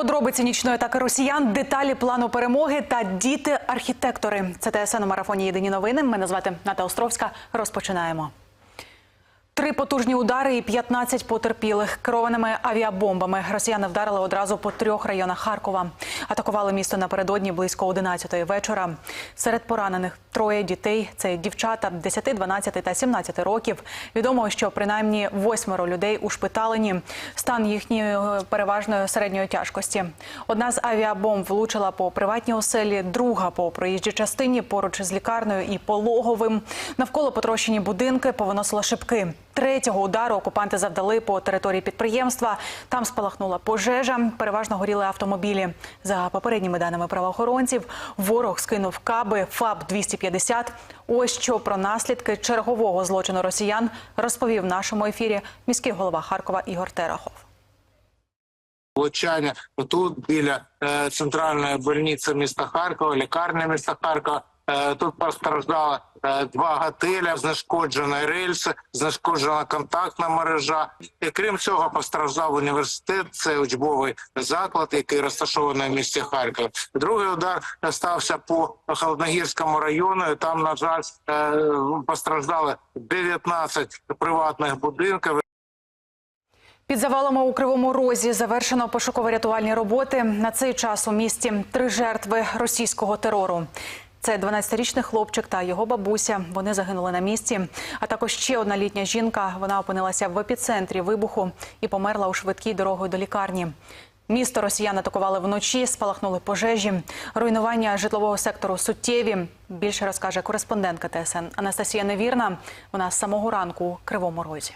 Подробиці нічної атаки росіян, деталі плану перемоги та діти-архітектори. Це ТСН у марафоні Єдині новини. Мене звати Ната Островська. Розпочинаємо. Три потужні удари і 15 потерпілих керованими авіабомбами. Росіяни вдарили одразу по трьох районах Харкова. Атакували місто напередодні близько 11-ї вечора. Серед поранених троє дітей. Це дівчата 10, 12 та 17 років. Відомо, що принаймні восьмеро людей ушпиталені. Стан їхньої е, переважної середньої тяжкості. Одна з авіабомб влучила по приватній оселі, друга по проїжджій частині поруч з лікарнею і пологовим. Навколо потрощені будинки повиносила шибки. Третього удару окупанти завдали по території підприємства. Там спалахнула пожежа. Переважно горіли автомобілі. За попередніми даними правоохоронців, ворог скинув каби ФАБ 250 Ось що про наслідки чергового злочину росіян розповів в нашому ефірі міський голова Харкова Ігор Терехов. влучання тут біля е, центральної больниці міста Харкова, лікарні міста Харкова. Е, тут постраждало е, два готеля, знешкоджені рельси, знешкоджена контактна мережа. І крім цього, постраждав університет. Це учбовий заклад, який розташований в місті Харків. Другий удар стався по Холодногірському району. І там, на жаль, е, постраждали 19 приватних будинків. Під завалами у Кривому Розі завершено пошуково-рятувальні роботи. На цей час у місті три жертви російського терору. Це 12-річний хлопчик та його бабуся. Вони загинули на місці. А також ще одна літня жінка. Вона опинилася в епіцентрі вибуху і померла у швидкій дорогою до лікарні. Місто росіян атакували вночі, спалахнули пожежі. Руйнування житлового сектору суттєві. Більше розкаже кореспондентка ТСН Анастасія Невірна. Вона з самого ранку у Кривому Розі.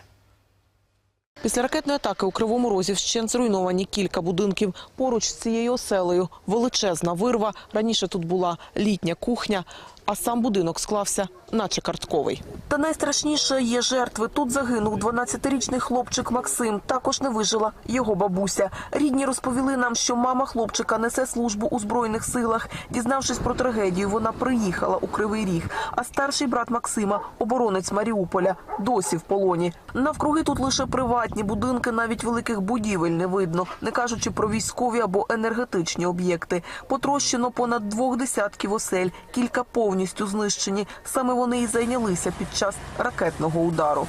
Після ракетної атаки у Кривому Розі вщент зруйновані кілька будинків. Поруч з цією оселею величезна вирва. Раніше тут була літня кухня, а сам будинок склався, наче картковий. Та найстрашніше є жертви. Тут загинув 12-річний хлопчик Максим. Також не вижила його бабуся. Рідні розповіли нам, що мама хлопчика несе службу у збройних силах. Дізнавшись про трагедію, вона приїхала у Кривий Ріг. А старший брат Максима, оборонець Маріуполя, досі в полоні. Навкруги тут лише приватні будинки, навіть великих будівель не видно, не кажучи про військові або енергетичні об'єкти. Потрощено понад двох десятків осель, кілька повністю знищені. Саме вони і зайнялися під час ракетного удару.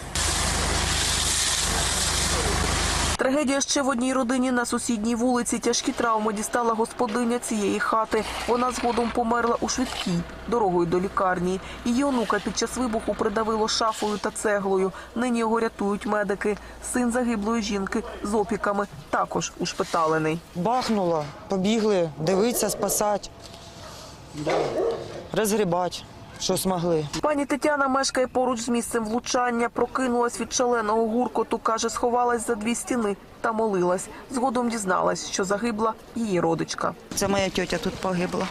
Трагедія ще в одній родині на сусідній вулиці. Тяжкі травми дістала господиня цієї хати. Вона згодом померла у швидкій дорогою до лікарні. Її онука під час вибуху придавило шафою та цеглою. Нині його рятують медики. Син загиблої жінки з опіками також ушпиталений. Бахнуло, побігли, дивитися, спасати, розгрібати, що змогли. Пані Тетяна мешкає поруч з місцем влучання. Прокинулась від шаленого гуркоту. каже, сховалась за дві стіни та молилась. Згодом дізналась, що загибла її родичка. Це моя тьотя тут погибла.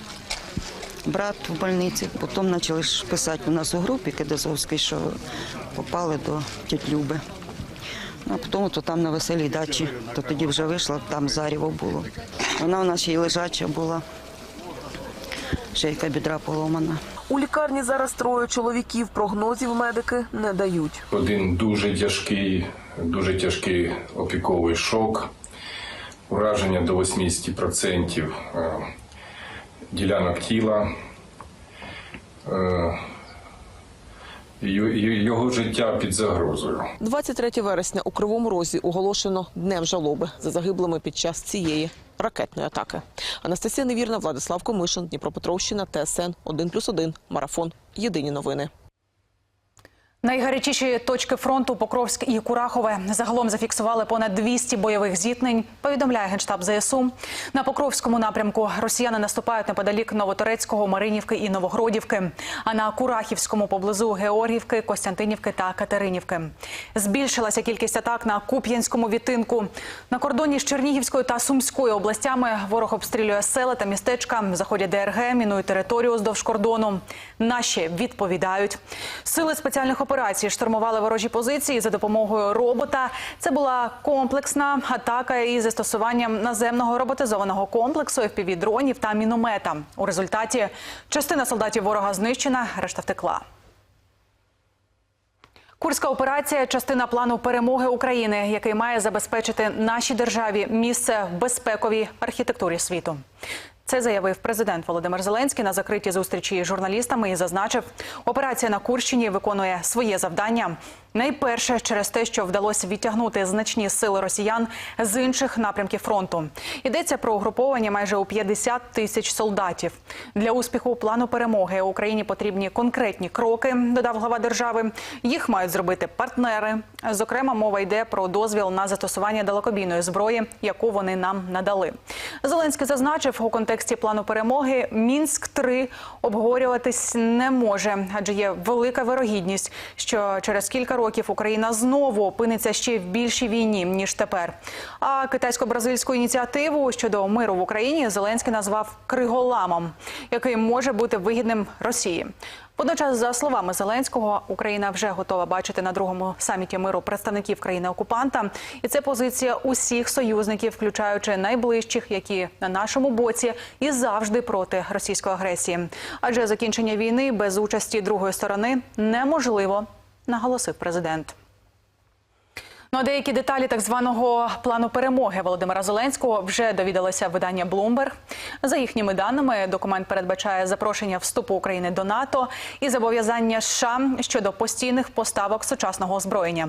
Брат в больниці. Потім почали писати у нас у групі Кидазовській, що попали до тіть Люби. Ну, а потім то там на веселій дачі, то тоді вже вийшла, там заріво було. Вона у нас ще й лежача була, шейка бідра поломана. У лікарні зараз троє чоловіків. Прогнозів медики не дають. Один дуже тяжкий, дуже тяжкий опіковий шок, ураження до 80% е, ділянок тіла. Е, Його життя під загрозою. 23 вересня у Кривому Розі оголошено днем жалоби за загиблими під час цієї ракетної атаки. Анастасія Невірна, Владислав Комишин, Дніпропетровщина, ТСН 1+,1, Марафон. Єдині новини. Найгарячіші точки фронту Покровськ і Курахове загалом зафіксували понад 200 бойових зіткнень. Повідомляє генштаб ЗСУ. На Покровському напрямку росіяни наступають неподалік Новоторецького, Маринівки і Новогродівки. А на Курахівському поблизу Георгівки, Костянтинівки та Катеринівки. Збільшилася кількість атак на Куп'янському відтинку. На кордоні з Чернігівською та Сумською областями ворог обстрілює села та містечка. Заходять ДРГ, мінують територію здовж кордону. Наші відповідають. Сили спеціальних операцій штурмували ворожі позиції за допомогою робота. Це була комплексна атака із застосуванням наземного роботизованого комплексу FPV-дронів та міномета. У результаті частина солдатів ворога знищена, решта втекла. Курська операція частина плану перемоги України, який має забезпечити нашій державі місце в безпековій архітектурі світу. Це заявив президент Володимир Зеленський на закритій зустрічі з журналістами і зазначив, операція на Курщині виконує своє завдання. Найперше через те, що вдалося відтягнути значні сили росіян з інших напрямків фронту. Йдеться про угруповання майже у 50 тисяч солдатів. Для успіху плану перемоги Україні потрібні конкретні кроки, додав глава держави. Їх мають зробити партнери. Зокрема, мова йде про дозвіл на застосування далекобійної зброї, яку вони нам надали. Зеленський зазначив у контексті плану перемоги мінськ 3 обговорюватись не може, адже є велика вирогідність, що через кілька років Україна знову опиниться ще в більшій війні ніж тепер. А китайсько-бразильську ініціативу щодо миру в Україні Зеленський назвав криголамом, який може бути вигідним Росії. Водночас, за словами Зеленського, Україна вже готова бачити на другому саміті миру представників країни-окупанта, і це позиція усіх союзників, включаючи найближчих, які на нашому боці і завжди проти російської агресії. Адже закінчення війни без участі другої сторони неможливо, наголосив президент. Ну, а деякі деталі так званого плану перемоги Володимира Зеленського вже довідалося видання Bloomberg. За їхніми даними, документ передбачає запрошення вступу України до НАТО і зобов'язання США щодо постійних поставок сучасного озброєння.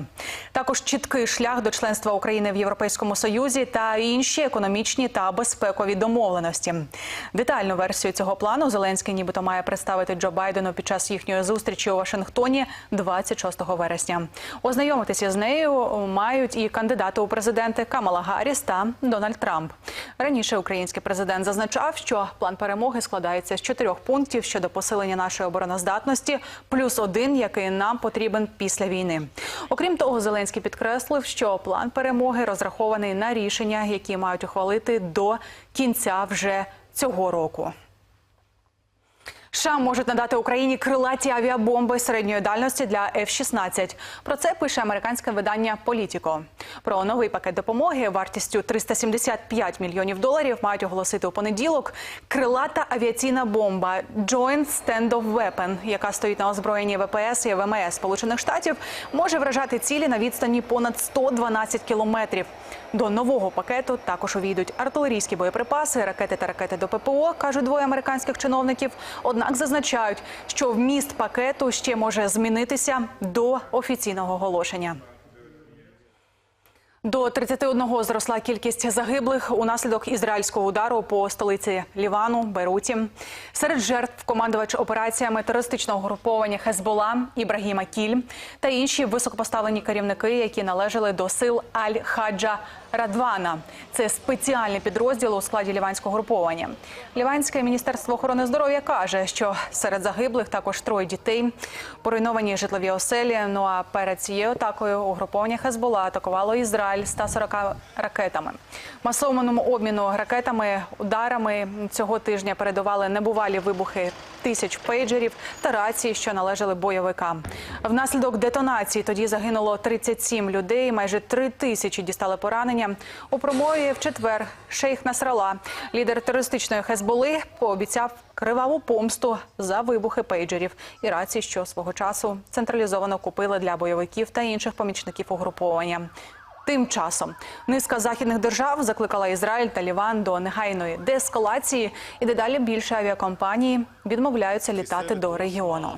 Також чіткий шлях до членства України в Європейському Союзі та інші економічні та безпекові домовленості. Детальну версію цього плану Зеленський нібито має представити Джо Байдену під час їхньої зустрічі у Вашингтоні 26 вересня. Ознайомитися з нею мають і кандидати у президенти Камала Гарріс та Дональд Трамп. Раніше український президент зазначав, що план перемоги складається з чотирьох пунктів щодо посилення нашої обороноздатності, плюс один, який нам потрібен після війни. Окрім того, Зеленський підкреслив, що план перемоги розрахований на рішення, які мають ухвалити до кінця вже цього року. США можуть надати Україні крилаті авіабомби середньої дальності для F-16. Про це пише американське видання Політіко. Про новий пакет допомоги вартістю 375 мільйонів доларів мають оголосити у понеділок. Крилата авіаційна бомба Joint Stand-Off Weapon, яка стоїть на озброєнні ВПС і ВМС Сполучених Штатів, може вражати цілі на відстані понад 112 кілометрів. До нового пакету також увійдуть артилерійські боєприпаси, ракети та ракети до ППО, кажуть двоє американських чиновників. Однак зазначають, що вміст пакету ще може змінитися до офіційного оголошення. До 31 зросла кількість загиблих унаслідок ізраїльського удару по столиці Лівану, Бейруті. Серед жертв командувач операціями терористичного груповання Хезбола Ібрагіма Кіль та інші високопоставлені керівники, які належали до сил Аль-Хаджа Радвана. Це спеціальний підрозділ у складі ліванського груповання. Ліванське міністерство охорони здоров'я каже, що серед загиблих також троє дітей, поруйновані житлові оселі. Ну а перед цією атакою угруповання Хезбола атакувало Ізраїль 140 ракетами. Масованому обміну ракетами, ударами цього тижня передували небувалі вибухи тисяч пейджерів та рацій, що належали бойовикам. Внаслідок детонації тоді загинуло 37 людей, майже 3 тисячі дістали поранення. У промові в четвер шейх Насрала, лідер терористичної Хезболи, пообіцяв криваву помсту за вибухи пейджерів і рацій, що свого часу централізовано купили для бойовиків та інших помічників угруповання. Тим часом низка західних держав закликала Ізраїль та Ліван до негайної деескалації, і дедалі більше авіакомпанії відмовляються літати до регіону.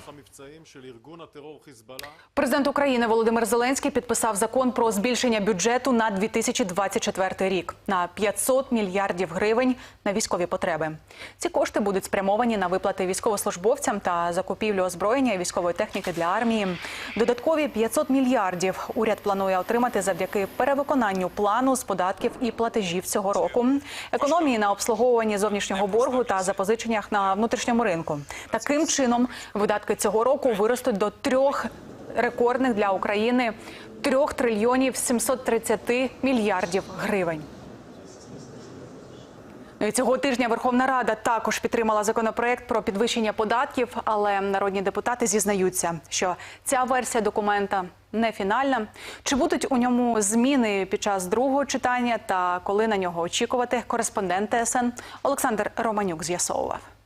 Президент України Володимир Зеленський підписав закон про збільшення бюджету на 2024 рік на 500 мільярдів гривень на військові потреби. Ці кошти будуть спрямовані на виплати військовослужбовцям та закупівлю озброєння і військової техніки для армії. Додаткові 500 мільярдів уряд планує отримати завдяки перевиконанню плану з податків і платежів цього року. Економії на обслуговуванні зовнішнього боргу та запозиченнях на внутрішньому ринку. Таким чином, видатки цього року виростуть до трьох рекордних для України 3 трильйонів 730 мільярдів гривень. Ну Цього тижня Верховна Рада також підтримала законопроект про підвищення податків, але народні депутати зізнаються, що ця версія документа не фінальна. Чи будуть у ньому зміни під час другого читання та коли на нього очікувати? Кореспондент ТСН Олександр Романюк з'ясовував.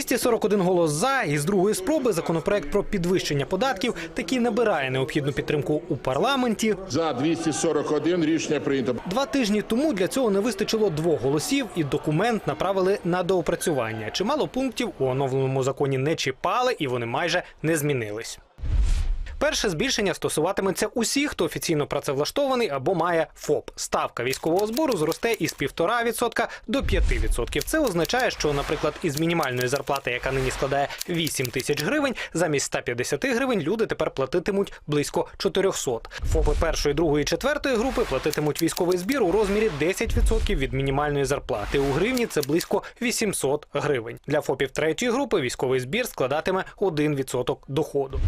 241 голос за і з другої спроби законопроект про підвищення податків таки набирає необхідну підтримку у парламенті. За 241 рішення прийнято. Два тижні тому для цього не вистачило двох голосів, і документ направили на доопрацювання. Чимало пунктів у оновленому законі не чіпали, і вони майже не змінились. Перше збільшення стосуватиметься усіх, хто офіційно працевлаштований або має ФОП. Ставка військового збору зросте із 1,5% до 5%. Це означає, що, наприклад, із мінімальної зарплати, яка нині складає 8 тисяч гривень, замість 150 гривень люди тепер платитимуть близько 400. ФОПи першої, другої, четвертої групи платитимуть військовий збір у розмірі 10% від мінімальної зарплати. У гривні це близько 800 гривень. Для ФОПів третьої групи військовий збір складатиме 1% доходу.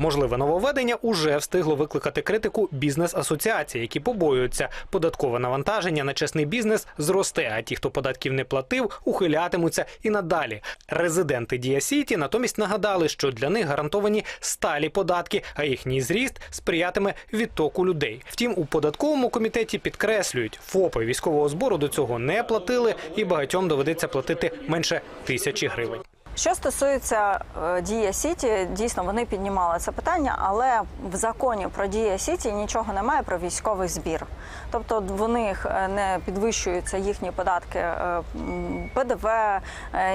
Можливе нововведення уже встигло викликати критику бізнес-асоціацій, які побоюються, податкове навантаження на чесний бізнес зросте, а ті, хто податків не платив, ухилятимуться і надалі. Резиденти Дія Сіті натомість нагадали, що для них гарантовані сталі податки, а їхній зріст сприятиме відтоку людей. Втім, у податковому комітеті підкреслюють, ФОПи військового збору до цього не платили, і багатьом доведеться платити менше тисячі гривень. Що стосується е, Дія Сіті, дійсно вони піднімали це питання, але в законі про Дія Сіті нічого немає про військовий збір. Тобто в них е, не підвищуються їхні податки е, ПДВ,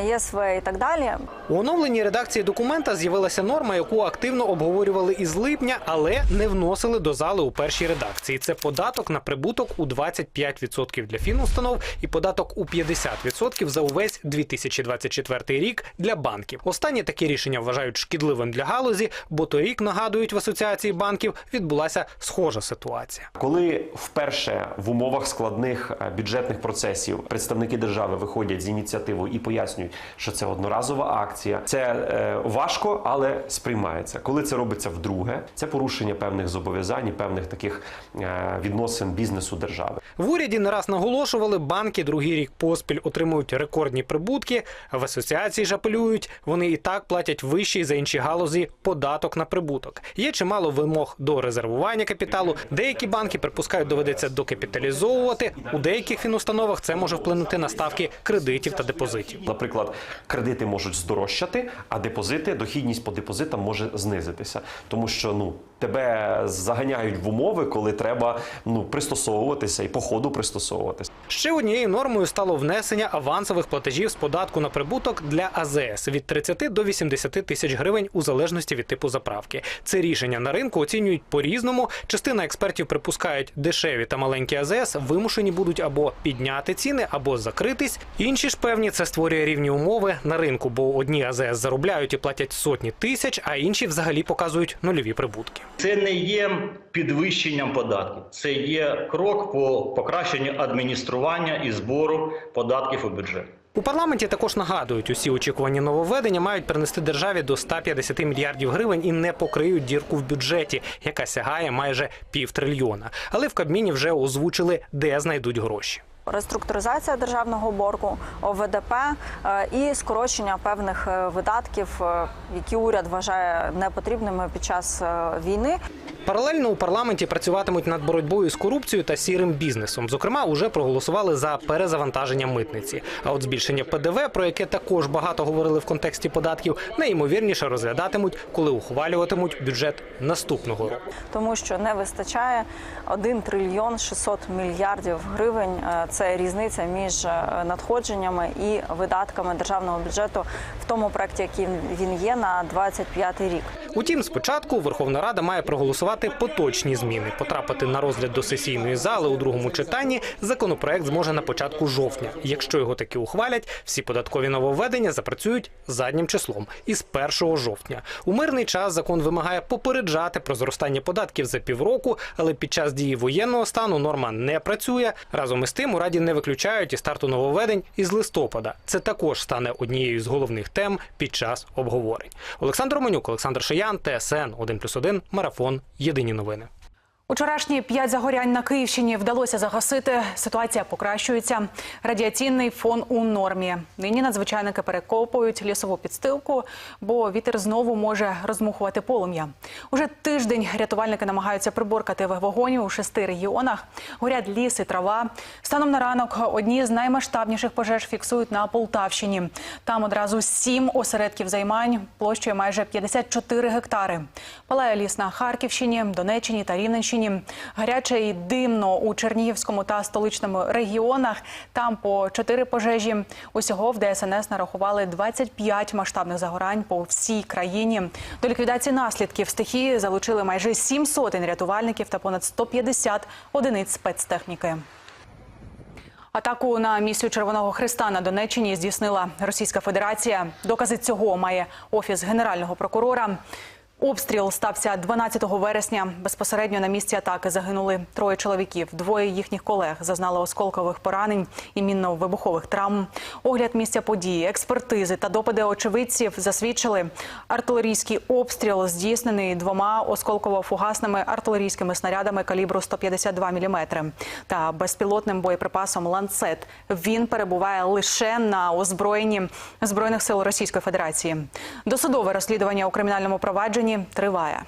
ЄСВ і так далі. У оновленій редакції документа з'явилася норма, яку активно обговорювали із липня, але не вносили до зали у першій редакції. Це податок на прибуток у 25% для фінустанов і податок у 50% за увесь 2024 рік для банків. Останні такі рішення вважають шкідливим для галузі, бо торік нагадують в асоціації банків відбулася схожа ситуація. Коли вперше в умовах складних е, бюджетних процесів представники держави виходять з ініціативою і пояснюють, що це одноразова акція, це е, важко, але сприймається. Коли це робиться вдруге, це порушення певних зобов'язань, і певних таких е, відносин бізнесу держави. В уряді не раз наголошували, банки другий рік поспіль отримують рекордні прибутки. В асоціації ж апелюють, вони і так платять вищий за інші галузі податок на прибуток. Є чимало вимог до резервування капіталу. Деякі банки припускають, доведеться докапіталізовувати. У деяких фінустановах це може вплинути на ставки кредитів та депозитів. Наприклад, кредити можуть здорожчати, а депозити, дохідність по депозитам може знизитися, тому що ну тебе заганяють в умови, коли треба ну пристосовуватися і по ходу пристосовуватися. Ще однією нормою стало внесення авансових платежів з податку на прибуток для АЗС від 30 до 80 тисяч гривень у залежності від типу заправки. Це рішення на ринку оцінюють по-різному. Частина експертів припускають, дешеві та маленькі АЗС вимушені будуть або підняти ціни, або закритись. Інші ж певні це створює рівні умови на ринку, бо одні АЗС заробляють і платять сотні тисяч, а інші взагалі показують нульові прибутки. Це не є підвищенням податків, це є крок по покращенню адміністрування і збору податків у бюджет. У парламенті також нагадують, усі очікувані нововведення мають принести державі до 150 мільярдів гривень і не покриють дірку в бюджеті, яка сягає майже півтрильйона. Але в Кабміні вже озвучили, де знайдуть гроші. Реструктуризація державного боргу, ОВДП е, і скорочення певних е, видатків, е, які уряд вважає непотрібними під час війни. Паралельно у парламенті працюватимуть над боротьбою з корупцією та сірим бізнесом. Зокрема, уже проголосували за перезавантаження митниці. А от збільшення ПДВ, про яке також багато говорили в контексті податків, найімовірніше розглядатимуть, коли ухвалюватимуть бюджет наступного року. тому що не вистачає 1 трильйон 600 мільярдів гривень. Це різниця між е, надходженнями і видатками державного бюджету в тому проекті, який він є на 25 рік. Утім, спочатку Верховна Рада має проголосувати поточні зміни. Потрапити на розгляд до сесійної зали у другому читанні законопроект зможе на початку жовтня. Якщо його таки ухвалять, всі податкові нововведення запрацюють заднім числом із 1 жовтня. У мирний час закон вимагає попереджати про зростання податків за півроку, але під час дії воєнного стану норма не працює. Разом із тим раді не виключають і старту нововведень із листопада. Це також стане однією з головних тем під час обговорень. Олександр Романюк, Олександр Шиян, ТСН 1+,1, Марафон. Єдині новини. Учорашні п'ять загорянь на Київщині вдалося загасити. Ситуація покращується. Радіаційний фон у нормі. Нині надзвичайники перекопують лісову підстилку, бо вітер знову може розмухувати полум'я. Уже тиждень рятувальники намагаються приборкати вогонь у шести регіонах. Горять ліс і трава. Станом на ранок одні з наймасштабніших пожеж фіксують на Полтавщині. Там одразу сім осередків займань площею майже 54 гектари. Палає ліс на Харківщині, Донеччині та Рівненщині. Гаряче і димно у Чернігівському та столичному регіонах. Там по чотири пожежі. Усього в ДСНС нарахували 25 масштабних загорань по всій країні. До ліквідації наслідків стихії залучили майже сім сотень рятувальників та понад 150 одиниць спецтехніки. Атаку на місію Червоного Христа на Донеччині здійснила Російська Федерація. Докази цього має офіс генерального прокурора. Обстріл стався 12 вересня. Безпосередньо на місці атаки загинули троє чоловіків. Двоє їхніх колег зазнали осколкових поранень і мінно-вибухових травм. Огляд місця події, експертизи та допити очевидців засвідчили. Артилерійський обстріл здійснений двома осколково-фугасними артилерійськими снарядами калібру 152 мм та безпілотним боєприпасом «Ланцет». Він перебуває лише на озброєнні збройних сил Російської Федерації. Досудове розслідування у кримінальному провадженні триває.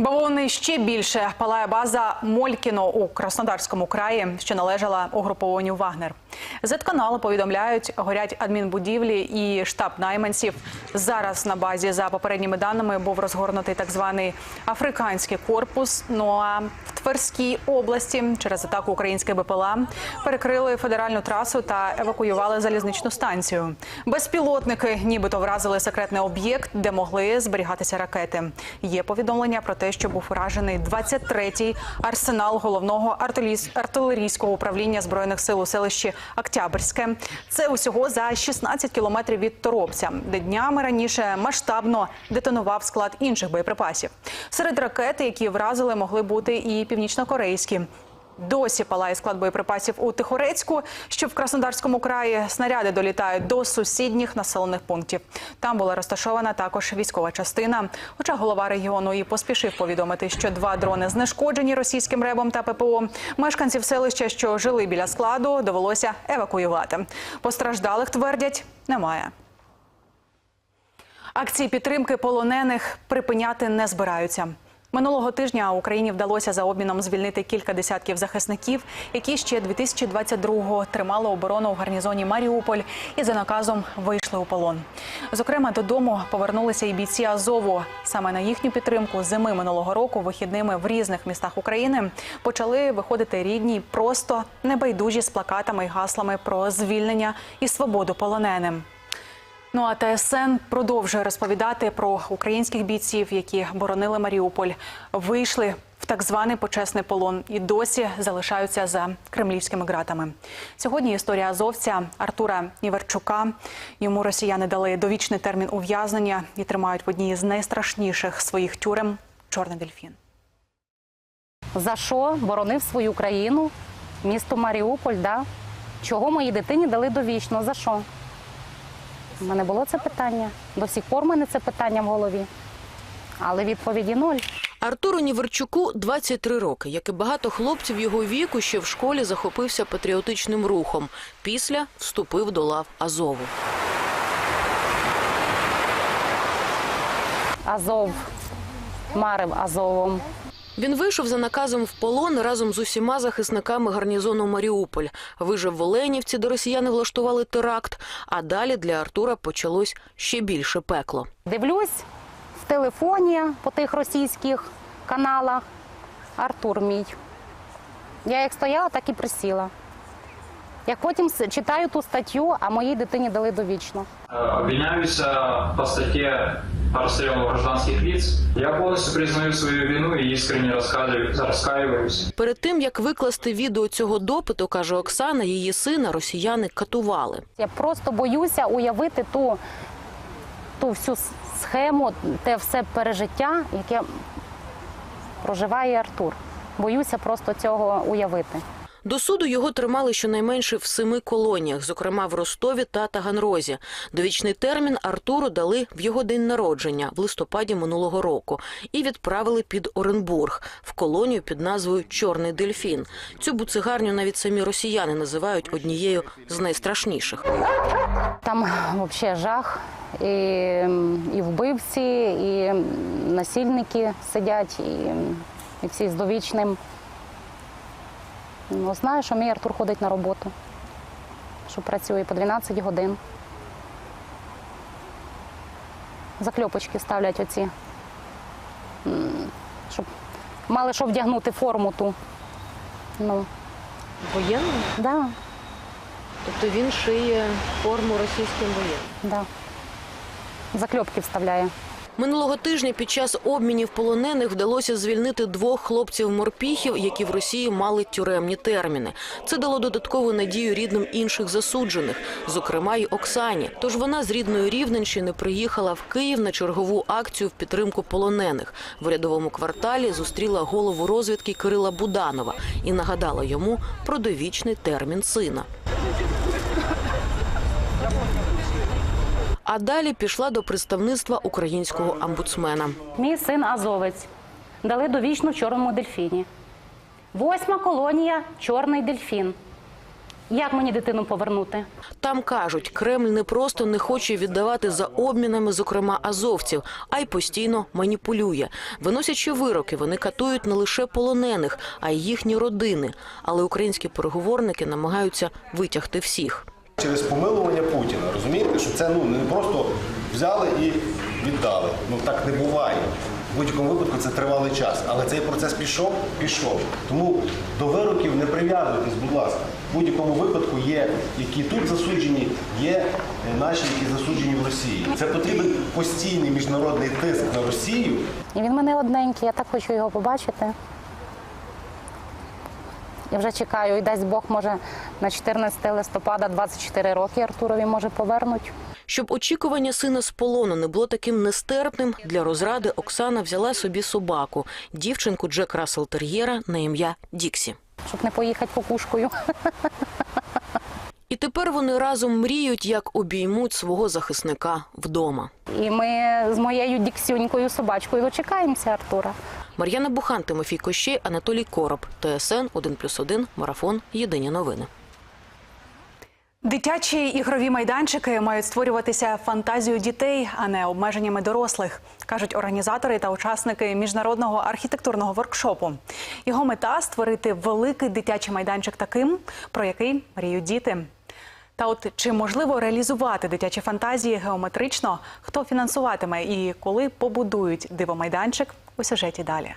Бавовни ще більше палає база Молькіно у Краснодарському краї, що належала угрупованню Вагнер. Зетканали повідомляють, горять адмінбудівлі і штаб найманців. Зараз на базі, за попередніми даними, був розгорнутий так званий африканський корпус. Ну а в Тверській області через атаку української БПЛА перекрили федеральну трасу та евакуювали залізничну станцію. Безпілотники нібито вразили секретний об'єкт, де могли зберігатися ракети. Є повідомлення про те, що був уражений 23-й арсенал головного артилерійсь- артилерійського управління збройних сил у селищі Октябрьське. Це усього за 16 кілометрів від Торопця, де днями раніше масштабно детонував склад інших боєприпасів. Серед ракет, які вразили, могли бути і північнокорейські. Досі палає склад боєприпасів у Тихорецьку, що в Краснодарському краї снаряди долітають до сусідніх населених пунктів. Там була розташована також військова частина. Хоча голова регіону і поспішив повідомити, що два дрони знешкоджені російським ребом та ППО. Мешканців селища, що жили біля складу, довелося евакуювати. Постраждалих твердять немає. Акції підтримки полонених припиняти не збираються. Минулого тижня Україні вдалося за обміном звільнити кілька десятків захисників, які ще 2022-го тримали оборону в гарнізоні Маріуполь і за наказом вийшли у полон. Зокрема, додому повернулися і бійці Азову. Саме на їхню підтримку зими минулого року вихідними в різних містах України почали виходити рідні, просто небайдужі з плакатами і гаслами про звільнення і свободу полоненим. Ну а ТСН продовжує розповідати про українських бійців, які боронили Маріуполь, вийшли в так званий почесний полон і досі залишаються за кремлівськими ґратами. Сьогодні історія азовця Артура Ніверчука. Йому росіяни дали довічний термін ув'язнення і тримають в одній з найстрашніших своїх тюрем Чорний дельфін. За що боронив свою країну, місто Маріуполь, да? Чого моїй дитині дали довічно? За що? У мене було це питання. До сих пор мене це питання в голові. Але відповіді нуль. Артуру Ніверчуку 23 роки. Як і багато хлопців його віку, ще в школі захопився патріотичним рухом. Після вступив до лав Азову. Азов марив Азовом. Він вийшов за наказом в полон разом з усіма захисниками гарнізону Маріуполь. Вижив в Оленівці, де росіяни влаштували теракт. А далі для Артура почалось ще більше пекло. Дивлюсь в телефоні по тих російських каналах. Артур мій. Я як стояла, так і присіла. Як потім читаю ту статтю, а моїй дитині дали довічно. По статье по расстрелу гражданских лиц. Я полностью признаю свою вину искренне раскаиваю- раскаиваюсь. Перед тим як викласти відео цього допиту, каже Оксана, її сина росіяни катували. Я просто боюся уявити ту, ту всю схему, те все пережиття, яке проживає Артур. Боюся просто цього уявити. До суду його тримали щонайменше в семи колоніях, зокрема в Ростові та Таганрозі. Довічний термін Артуру дали в його день народження в листопаді минулого року і відправили під Оренбург в колонію під назвою Чорний дельфін. Цю буцигарню навіть самі росіяни називають однією з найстрашніших. Там взагалі жах. І, і вбивці, і насильники сидять, і, і всі з довічним. Ну, знаю, що мій Артур ходить на роботу, що працює по 12 годин. Закльопочки ставлять оці, щоб мали що вдягнути форму ту. Ну, Воєнний? да, Тобто він шиє форму російським воєнним. да. Закльопки вставляє. Минулого тижня під час обмінів полонених вдалося звільнити двох хлопців-морпіхів, які в Росії мали тюремні терміни. Це дало додаткову надію рідним інших засуджених, зокрема й Оксані. Тож вона з рідної Рівненщини приїхала в Київ на чергову акцію в підтримку полонених. В рядовому кварталі зустріла голову розвідки Кирила Буданова і нагадала йому про довічний термін сина. А далі пішла до представництва українського омбудсмена. Мій син азовець. Дали довічно в чорному дельфіні. Восьма колонія чорний дельфін. Як мені дитину повернути? Там кажуть, Кремль не просто не хоче віддавати за обмінами, зокрема азовців, а й постійно маніпулює. Виносячи вироки, вони катують не лише полонених, а й їхні родини. Але українські переговорники намагаються витягти всіх. Через помилування Путіна. Розумієте, що це ну не просто взяли і віддали. Ну так не буває. В будь-якому випадку це тривалий час. Але цей процес пішов, пішов. Тому до вироків не прив'язуйтесь, будь ласка. В будь-якому випадку є, які тут засуджені, є е, наші, які засуджені в Росії. Це потрібен постійний міжнародний тиск на Росію. І він мене одненький, я так хочу його побачити. Я вже чекаю, і дасть Бог, може, на 14 листопада 24 роки Артурові може повернуть. Щоб очікування сина з полону не було таким нестерпним, для розради Оксана взяла собі собаку, дівчинку Джек Рассел Тер'єра на ім'я Діксі. Щоб не поїхати покушкою. І тепер вони разом мріють, як обіймуть свого захисника вдома. І ми з моєю діксюнькою собачкою дочекаємося Артура. Мар'яна Бухан, Тимофій Кощей, Анатолій Короб, ТСН 1+,1, Марафон. Єдині новини. Дитячі ігрові майданчики мають створюватися фантазією дітей, а не обмеженнями дорослих, кажуть організатори та учасники міжнародного архітектурного воркшопу. Його мета створити великий дитячий майданчик таким, про який мріють діти. Та от чи можливо реалізувати дитячі фантазії геометрично, хто фінансуватиме і коли побудують дивомайданчик у сюжеті далі.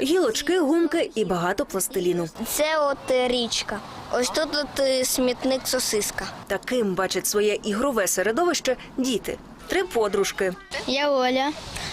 Гілочки, гумки і багато пластиліну. Це от е, річка. Ось тут от е, смітник сосиска. Таким бачать своє ігрове середовище діти. Три подружки, Я Оля.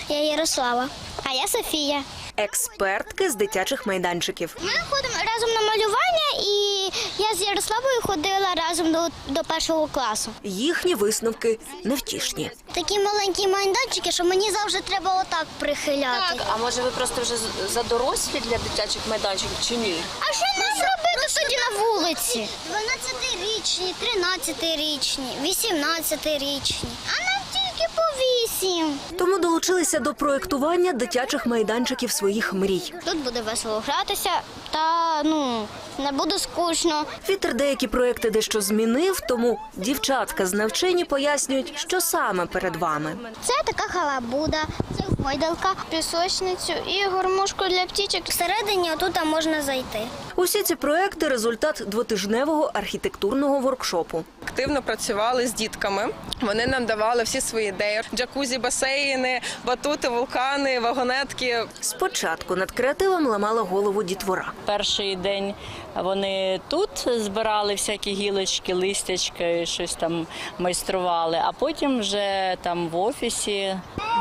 Я Ярослава. А я Софія. Експертки з дитячих майданчиків. Ми ходимо разом на малювання, і я з Ярославою ходила разом до, до першого класу. Їхні висновки невтішні. Такі маленькі майданчики, що мені завжди треба отак прихиляти. А може ви просто вже з- задорослі для дитячих майданчиків чи ні? А що нам робити тоді на вулиці? 12-річні, 13-річні, 18-річні. А нам тільки по 8. Тому долучилися до проєктування дитячих майданчиків своїх мрій. Тут буде весело гратися, та ну не буде скучно. Вітер деякі проекти дещо змінив, тому дівчатка з навчені пояснюють, що саме перед вами. Це така халабуда, це гойдалка, пісочницю і гормошку для птічок. Всередині отут можна зайти. Усі ці проекти результат двотижневого архітектурного воркшопу. Активно працювали з дітками. Вони нам давали всі свої ідеї: джакузі, басейни, батути, вулкани, вагонетки. Спочатку над креативом ламала голову дітвора. Перший день вони тут збирали всякі гілочки, листячки, щось там майстрували, а потім вже там в офісі.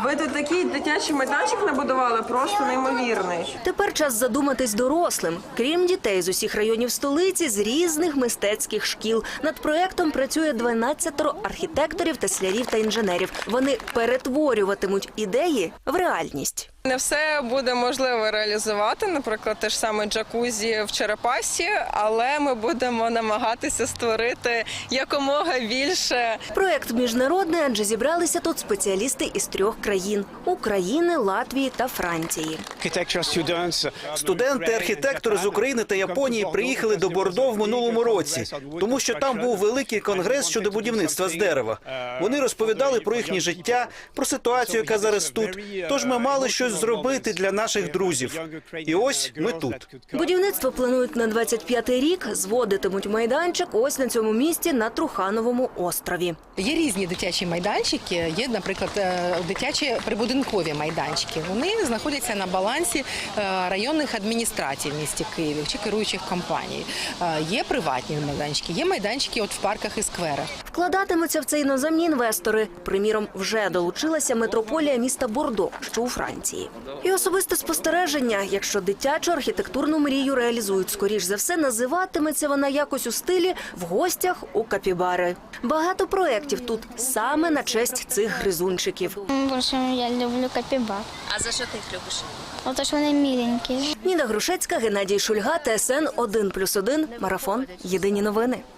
Ви тут такий дитячий майданчик набудували, просто неймовірний. Тепер час задуматись дорослим. Крім дітей з усіх районів столиці, з різних мистецьких шкіл. Над проектом працює 12 архітекторів, теслярів та інженерів. Вони перетворюватимуть ідеї в реальність. Не все буде можливо реалізувати, наприклад, те ж саме джакузі в Черепасі, але ми будемо намагатися створити якомога більше. Проект міжнародний, адже зібралися тут спеціалісти із трьох країн – України, Латвії та Франції. Студенти, архітектори з України та Японії приїхали до Бордо в минулому році, тому що там був великий конгрес щодо будівництва з дерева. Вони розповідали про їхнє життя, про ситуацію, яка зараз тут. Тож ми мали щось зробити для наших друзів. І ось ми тут. Будівництво планують на 25-й рік, зводитимуть майданчик ось на цьому місці на Трухановому острові. Є різні дитячі майданчики. Є, наприклад, е, дитячі прибудинкові майданчики. Вони знаходяться на балансі е, районних адміністрацій в місті Києві чи керуючих компаній. Е, Є приватні майданчики, є майданчики от в парках і скверах. Вкладатимуться в це іноземні інвестори. Приміром, вже долучилася метрополія міста Бордо, що у Франції. І особисте спостереження, якщо дитячу архітектурну мрію реалізують, скоріш за все, називатиметься вона якось у стилі в гостях у капібари. Багато проєктів тут саме на честь цих гризунчиків. Боже, я люблю капібар. А за що ти їх любиш? Отож вони міленькі. Ніна Грушецька, Геннадій Шульга, ТСН 1+,1, Марафон. Єдині новини.